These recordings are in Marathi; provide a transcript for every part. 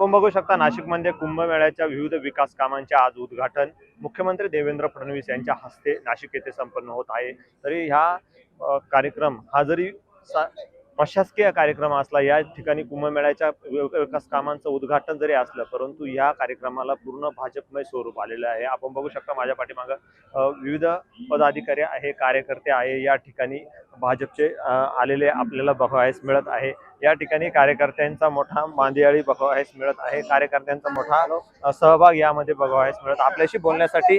आपण बघू शकता नाशिकमध्ये कुंभमेळ्याच्या विविध विकास कामांचे आज उद्घाटन मुख्यमंत्री देवेंद्र फडणवीस यांच्या हस्ते नाशिक येथे संपन्न होत आहे. तरी ह्या कार्यक्रम हा जरी सा- प्रशासकीय कार्यक्रम असला या ठिकाणी कुंभमेळ्याच्या विकास कामांचं उद्घाटन जरी असलं परंतु या कार्यक्रमाला पूर्ण भाजपमय स्वरूप आलेलं आहे. आपण बघू शकता माझ्या पाठीमागं विविध पदाधिकारी आहे कार्यकर्ते आहे या ठिकाणी भाजपचे आलेले आपल्याला बघायस मिळत आहे. या ठिकाणी कार्यकर्त्यांचा मोठा मांदियाळी बघावयास मिळत आहे. कार्यकर्त्यांचा मोठा सहभाग यामध्ये बघावयास मिळत. आपल्याशी बोलण्यासाठी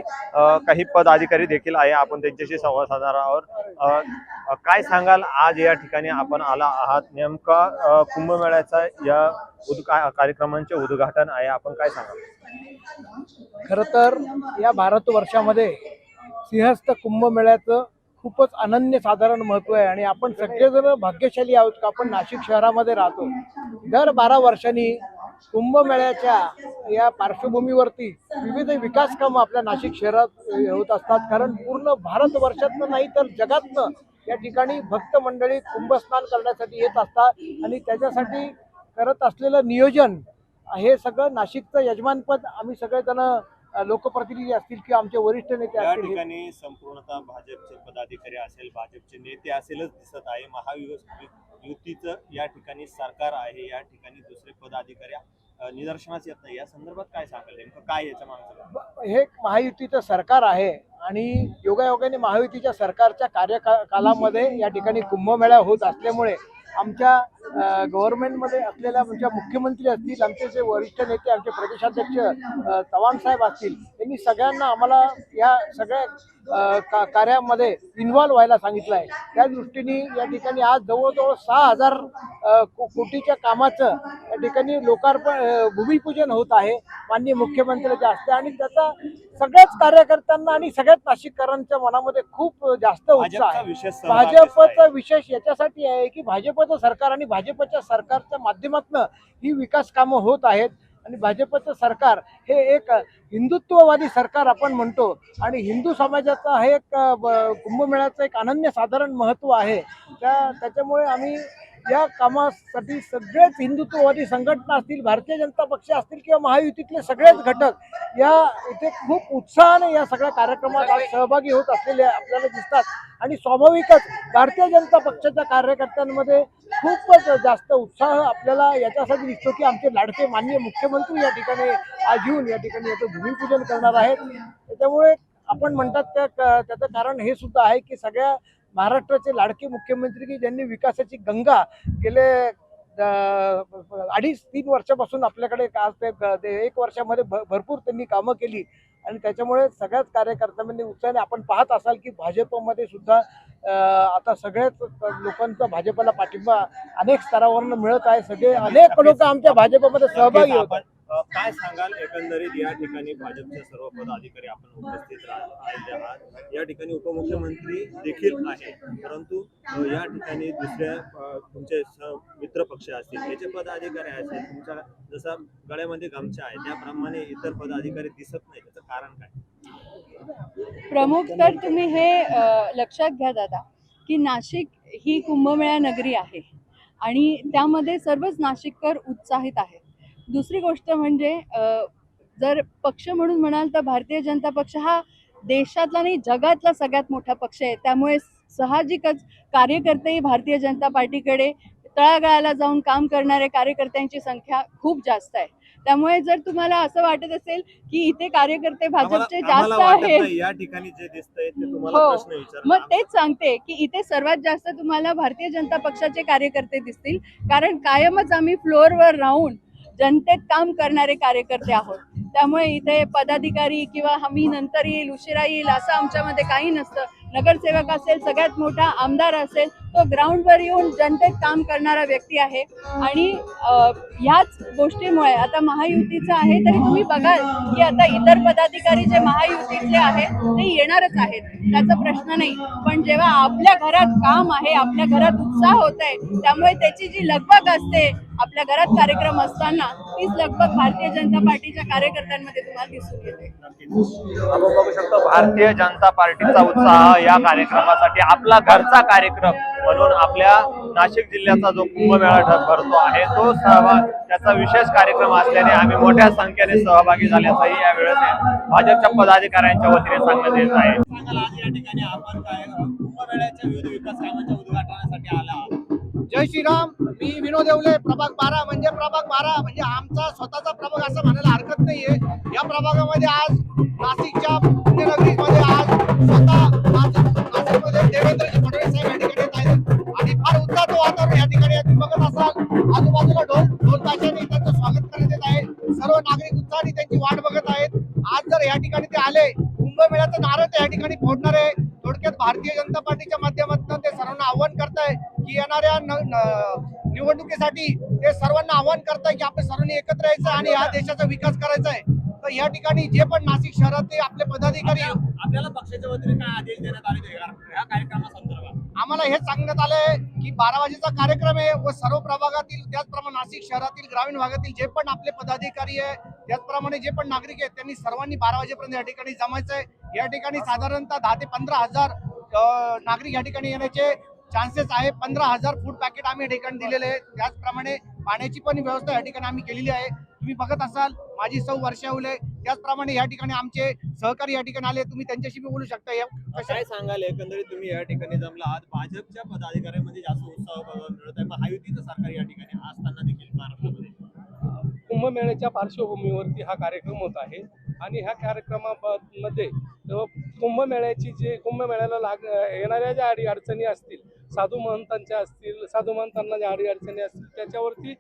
काही पदाधिकारी देखील आहे. आपण त्यांच्याशी संवाद साधणार आहोत. अ, काय सांगाल? आज या ठिकाणी आपण आला आहात. नेमका कुंभमेळ्याचा या उद्घा कार्यक्रमांचे उद्घाटन आहे. आपण काय सांगाल? खरं तर या भारत वर्षामध्ये सिंहस्थ कुंभमेळ्याचं खूपच अनन्य साधारण महत्त्व आहे आणि आपण सगळेजण भाग्यशाली आहोत का? आपण नाशिक शहरामध्ये राहतो. दर बारा वर्षांनी कुंभमेळ्याच्या या पार्श्वभूमीवरती विविध विकास कामं आपल्या नाशिक शहरात होत असतात. कारण पूर्ण भारतवर्षातनं नाही तर जगातनं या ठिकाणी भक्त मंडळी कुंभस्नान करण्यासाठी येत असतात आणि त्याच्यासाठी करत असलेलं नियोजन हे सगळं नाशिकचं यजमानपद आम्ही सगळेजण लोकप्रतिनिधी असतील किंवा आमचे वरिष्ठ नेते या असतील हे- ठिकाणी संपूर्णतः भाजपचे पदाधिकारी असेल भाजपचे नेते असेलच दिसत आहे. महायुती युतीचं या ठिकाणी सरकार आहे या ठिकाणी दुसरे पदाधिकारी अ, निदर्शनास येत नाही. या संदर्भात काय सांगाल नेमकं? काय याच्या मागचं? ब- हे एक महायुतीचं सरकार आहे आणि योगायोगाने महायुतीच्या सरकारच्या कार्यकालामध्ये या ठिकाणी कुंभमेळा होत असल्यामुळे आमच्या गव्हर्नमेंटमध्ये असलेल्या म्हणजे मुख्यमंत्री असतील आमचे जे वरिष्ठ नेते आमचे प्रदेशाध्यक्ष चव्हाणसाहेब चव्हाण साहेब असतील त्यांनी सगळ्यांना आम्हाला या सगळ्या का कार्यामध्ये इन्व्हॉल्व व्हायला सांगितलं आहे. त्या दृष्टीने या ठिकाणी आज जवळजवळ सहा हजार को- कोटीच्या कामाचं या ठिकाणी लोकार्पण भूमिपूजन होत आहे. माननीय मुख्यमंत्र्यांच्या हस्ते आणि त्याचा सगळ्याच कार्यकर्त्यांना आणि सगळ्याच नाशिककरांच्या मनामध्ये खूप जास्त उत्साह आहे. भाजपचा. विशेष याच्यासाठी आहे की भाजपचं सरकार आणि भाजपच्या सरकारच्या माध्यमातून ही विकास कामं होत आहेत. आणि भाजपचं सरकार हे एक हिंदुत्ववादी सरकार आपण म्हणतो. आणि हिंदू समाजाचा हे एक कुंभमेळ्याचं एक अनन्य साधारण महत्त्व आहे. त्या त्याच्यामुळे आम्ही या कामासाठी सगळेच हिंदुत्ववादी संघटना असतील भारतीय जनता पक्ष असतील किंवा महायुतीतले सगळेच घटक या इथे खूप उत्साहाने या सगळ्या कार्यक्रमात आज सहभागी होत असलेले आपल्याला दिसतात. आणि स्वाभाविकच भारतीय जनता पक्षाच्या कार्यकर्त्यांमध्ये खूपच जास्त उत्साह आपल्याला याच्यासाठी दिसतो की आमचे लाडके माननीय मुख्यमंत्री या ठिकाणी आज येऊन या ठिकाणी याचं भूमिपूजन करणार आहेत. त्याच्यामुळे आपण म्हणतात त्या त्याचं कारण हे सुद्धा आहे की सगळ्या महाराष्ट्राचे लाडके मुख्यमंत्री की ज्यांनी विकासाची गंगा गेले अडीच तीन वर्षापासून आपल्याकडे आज ते एक वर्षामध्ये भ- भरपूर त्यांनी कामं केली. आणि त्याच्यामुळे सगळ्याच कार्यकर्त्यांनी म्हणजे उत्साहाने आपण पाहत असाल की भाजपमध्ये सुद्धा आता सगळ्याच लोकांचा भाजपला पाठिंबा अनेक स्तरावरून मिळत आहे. सगळे अनेक लोक आमच्या भाजपमध्ये सहभागी होतात. काय सांगाल एकंदरीत या ठिकाणी भाजपचे सर्व पदाधिकारी आपण उपस्थित राहिले आहात? या ठिकाणी उपमुख्यमंत्री देखील आहे परंतु या ठिकाणी दुसऱ्या तुमचे मित्र पक्ष असतील त्याचे पदाधिकारी असतील तुमच्या जसा गळ्यामध्ये गमछा आहे त्याप्रमाणे इतर पदाधिकारी दिसत नाही त्याचं कारण काय? प्रमुख तर तुम्ही हे लक्षात घ्या दादा की नाशिक ही कुंभमेळा नगरी आहे आणि त्यामध्ये सर्वच नाशिककर उत्साहित आहेत. दुसरी गोष्ट म्हणजे जर पक्ष म्हणून म्हणाल तर भारतीय जनता पक्ष हा देशातला नाही जगातला सगळ्यात मोठा पक्ष आहे. त्यामुळे साहजिकच कार्यकर्तेही भारतीय जनता पार्टीकडे तळागाळाला जाऊन काम करणाऱ्या कार्यकर्त्यांची संख्या खूप जास्त आहे. त्यामुळे जर तुम्हाला असं वाटत असेल की इथे कार्यकर्ते भाजपचे जास्त आहेत. या ठिकाणी जे दिसतंय हो. मग तेच सांगते की इथे सर्वात जास्त तुम्हाला भारतीय जनता पक्षाचे कार्यकर्ते दिसतील. कारण कायमच आम्ही फ्लोअरवर राहून जनतेत काम करणारे कार्यकर्ते आहोत. त्यामुळे इथे पदाधिकारी किंवा आम्ही नंतर येईल उशिरा येईल असं आमच्यामध्ये काही नसतं. नगरसेवक असेल सगळ्यात मोठा आमदार असेल तो ग्राउंडवर येऊन जनतेत काम करणारा व्यक्ती आहे. आणि ह्याच गोष्टीमुळे आता महायुतीचं आहे तरी तुम्ही बघाल की आता इतर पदाधिकारी जे महायुतीतले आहेत ते येणारच आहेत. त्याचा प्रश्न नाही. पण जेव्हा आपल्या घरात काम आहे आपल्या घरात उत्साह होत आहे त्यामुळे त्याची जी लगबग असते आपल्या घरात कार्यक्रम असताना तीच लगबग भारतीय जनता पार्टीच्या कार्यकर्त्यांमध्ये तुम्हाला दिसून येते आपण बघू शकतो भारतीय जनता पार्टीचा उत्साह या कार्यक्रमासाठी आपला घरचा कार्यक्रम म्हणून आपल्या नाशिक जिल्ह्याचा जो कुंभमेळा भरतो आहे तो सहभाग त्याचा विशेष कार्यक्रम असल्याने आम्ही मोठ्या संख्येने सहभागी झाल्याचंही या वेळेस भाजपच्या पदाधिकाऱ्यांच्या वतीने सांगण्यात येत आहे या ठिकाणी आपण काय कुंभमेळ्याच्या विविध विकास कामांच्या उद्घाटनासाठी आला. जय श्रीराम मी विनोद येवले प्रभाग बारा. म्हणजे प्रभाग बारा म्हणजे आमचा स्वतःचा प्रभाग असं म्हणायला हरकत नाहीये. या प्रभागामध्ये आज नाशिकच्या पुण्यनगरीमध्ये आज स्वतः नाशिकमध्ये देवेंद्रजी फडणवीस साहेब या ठिकाणी येत आहेत. आणि फार उत्साहाचं वातावरण या ठिकाणी तुम्ही बघत असाल आजूबाजूला ढोल ढोल ताशाने त्यांचं स्वागत करण्यात येत आहे. सर्व नागरिक उत्साहाने त्यांची वाट बघत आहेत. आज जर या ठिकाणी ते आले कुंभमेळ्याचं नारळ ते या ठिकाणी फोडणार आहे. थोडक्यात भारतीय जनता पार्टीच्या माध्यमातून ते सर्वांना आव्हान करताय की येणाऱ्या निवडणुकीसाठी ते सर्वांना आव्हान करताय की आपण सर्वांनी एकत्र यायचं आणि या देशाचा विकास करायचा आहे. तर या ठिकाणी जे पण नाशिक शहरातले आपले पदाधिकारी आपल्याला पक्षाच्या वतीने काय आदेश देण्यात आले या या कार्यक्रमासंदर्भात? आम्हाला हे सांगण्यात आलंय की बारा वाजेचा कार्यक्रम आहे व सर्व प्रभागातील त्याचप्रमाणे नाशिक शहरातील ग्रामीण भागातील जे पण आपले पदाधिकारी आहे त्याचप्रमाणे जे पण नागरिक आहेत त्यांनी सर्वांनी बारा वाजेपर्यंत या ठिकाणी जमायचं आहे. या ठिकाणी साधारणतः दहा ते पंधरा हजार नागरिक या ठिकाणी येण्याचे चान्सेस आहे पंधरा हजार फूड पॅकेट आम्ही या ठिकाणी दिलेले आहे त्याचप्रमाणे पाण्याची पण व्यवस्था या ठिकाणी आम्ही केलेली आहे. तुम्ही बघत असाल माझी सौ वर्षावले त्याचप्रमाणे या ठिकाणी आमचे सहकारी या ठिकाणी आले तुम्ही त्यांच्याशी मी बोलू शकता. या काय सांगाल एकंदरीत तुम्ही या ठिकाणी जमला आहात भाजपच्या पदाधिकाऱ्यांमध्ये जास्त उत्साह मिळत आहे महायुतीचं सरकार या ठिकाणी असताना देखील कुंभमेळ्याच्या पार्श्वभूमीवरती हा कार्यक्रम होत आहे. आणि ह्या कार्यक्रमामध्ये कुंभमेळ्याची जे कुंभमेळ्याला लाग येणाऱ्या ज्या अडी अडचणी असतील साधू महंतांच्या असतील साधू महंतांना ज्या अडी अडचणी असतील त्याच्यावरती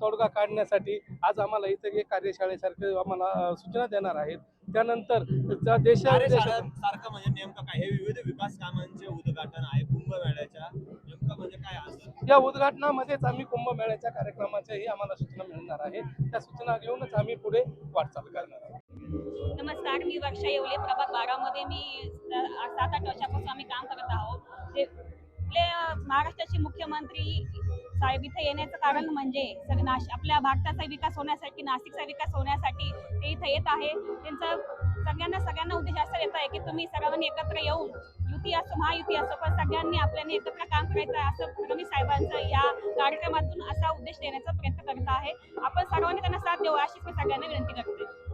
तोडगा काढण्यासाठी आज आम्हाला इथे एक कार्यशाळेसारखे आम्हाला सूचना देणार आहेत. त्यानंतर ज्या देशा सारखं म्हणजे नेमकं काय? हे विविध विकास कामांचे उद्घाटन आहे कुंभमेळ्याच्या नेमकं म्हणजे काय असं या उद्घाटनामध्येच आम्ही कुंभमेळ्याच्या कार्यक्रमाच्याही आम्हाला सूचना मिळणार आहे. त्या सूचना घेऊनच आम्ही पुढे वाटचाल करणार आहोत. नमस्कार मी वर्षा येवले प्रभाग बारामध्ये मी सात आठ वर्षापासून आम्ही काम करत आहोत. आपले महाराष्ट्राचे मुख्यमंत्री साहेब इथे येण्याचं कारण म्हणजे सर नाश आपल्या भारताचा विकास होण्यासाठी नाशिकचा विकास होण्यासाठी ते इथे येत आहे. त्यांचं सगळ्यांना सगळ्यांना उद्देश असं येत आहे की तुम्ही सर्वांनी एकत्र येऊन युती असो महायुती असो पण सगळ्यांनी आपल्याला एकत्र काम करायचं आहे असं फडणवीस साहेबांचं या कार्यक्रमातून असा उद्देश देण्याचा प्रयत्न करत आहे. आपण सर्वांनी त्यांना साथ देऊ अशीच मी सगळ्यांना विनंती करते.